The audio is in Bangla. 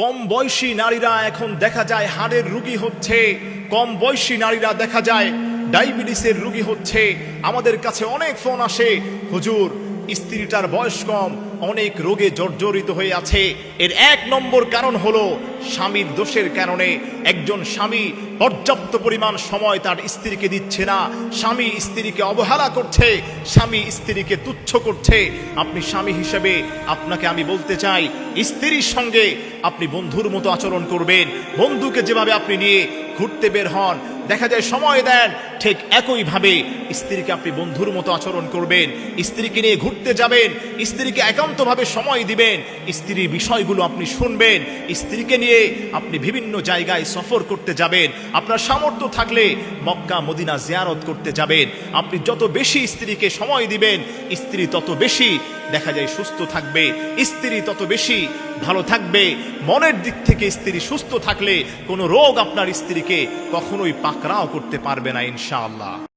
কম বয়সী নারীরা এখন দেখা যায় হাড়ের রুগী হচ্ছে, কম বয়সী নারীরা দেখা যায় ডায়াবেটিসের রুগী হচ্ছে। আমাদের কাছে অনেক ফোন আসে, হুজুর স্ত্রীটার বয়স কম, অনেক রোগে জর্জরিত হয়ে আছে। এর এক নম্বর কারণ হলো স্বামীর দোষের কারণে একজন স্বামী পর্যাপ্ত পরিমাণ সময় তার স্ত্রীকে দিচ্ছে না। স্বামী স্ত্রীকে অবহেলা করছে, স্বামী স্ত্রীকে তুচ্ছ করছে। আপনি স্বামী হিসেবে আপনাকে আমি বলতে চাই, স্ত্রীর সঙ্গে আপনি বন্ধুর মতো আচরণ করবেন। বন্ধুকে যেভাবে আপনি নিয়ে ঘুরতে বের হন, দেখা যায় সময় দেন ঠিক একইভাবে স্ত্রীকে আপনি বন্ধুর মতো আচরণ করবেন, স্ত্রীকে নিয়ে ঘুরতে যাবেন, স্ত্রীকে একান্তভাবে সময় দিবেন, স্ত্রীর বিষয়গুলো আপনি শুনবেন, স্ত্রীকে নিয়ে আপনি বিভিন্ন জায়গায় সফর করতে যাবেন, আপনার সামর্থ্য থাকলে মক্কা, মদিনা জিয়ারত করতে যাবেন, আপনি যত বেশি স্ত্রীকে সময় দিবেন, স্ত্রী তত বেশি দেখা যায় সুস্থ থাকবে, স্ত্রী তত বেশি ভালো থাকবে, মনের দিক থেকে স্ত্রী সুস্থ থাকলে কোনো রোগ আপনার স্ত্রীকে কখনোই পাকড়াও করতে পারবে না ইনশাআল্লাহ